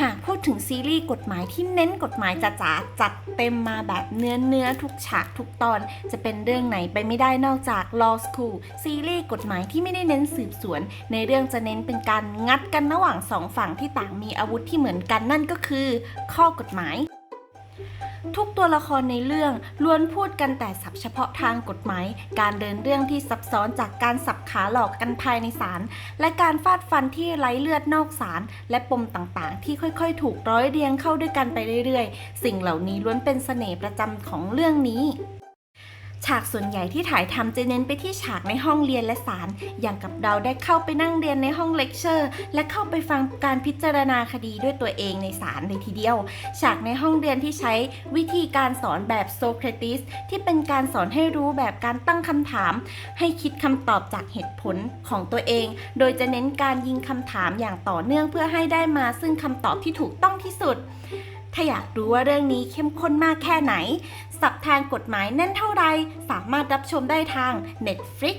หากพูดถึงซีรีส์กฎหมายที่เน้นกฎหมายจ๋าๆจัดเต็มมาแบบเนื้อเนื้อทุกฉากทุกตอน จะเป็นเรื่องไหนไปไม่ได้นอกจาก Law School ซีรีส์กฎหมายที่ไม่ได้เน้นสืบสวน ในเรื่องจะเน้นเป็นการงัดกันระหว่างสองฝั่งที่ต่างมีอาวุธที่เหมือนกันนั่นก็คือ ข้อกฎหมาย ทุกตัวละครในเรื่องล้วนพูดกันแต่ศัพท์เฉพาะทางกฎหมาย การเดินเรื่องที่ซับซ้อนจากการสับขาหลอกกันภายในศาล และการฟาดฟันที่ไร้เลือดนอกศาล และปมต่างๆ ที่ค่อยๆ ถูกร้อยเรียงเข้าด้วยกันไปเรื่อยๆ สิ่งเหล่านี้ล้วนเป็นเสน่ห์ประจำของเรื่องนี้ ฉากส่วนใหญ่ที่ถ่ายทำจะเน้นไปที่ฉากในห้องเรียนและศาลอย่างกับเราได้เข้าไปนั่งเรียนในห้องเลคเชอร์ และเข้าไปฟังการพิจารณาคดีด้วยตัวเองในศาลเลยทีเดียว ฉากในห้องเรียนที่ใช้วิธีการสอนแบบโซเครติสที่เป็นการสอนให้รู้แบบการตั้งคำถาม ให้คิดคำตอบจากเหตุผลของตัวเอง โดยจะเน้นการยิงคำถามอย่างต่อเนื่องเพื่อให้ได้มาซึ่งคำตอบที่ถูกต้องที่สุด ถ้าอยากรู้ว่าเรื่องนี้เข้มข้นมากแค่ไหน สับทางกฎหมายแน่นเท่าไร สามารถรับชมได้ทาง Netflix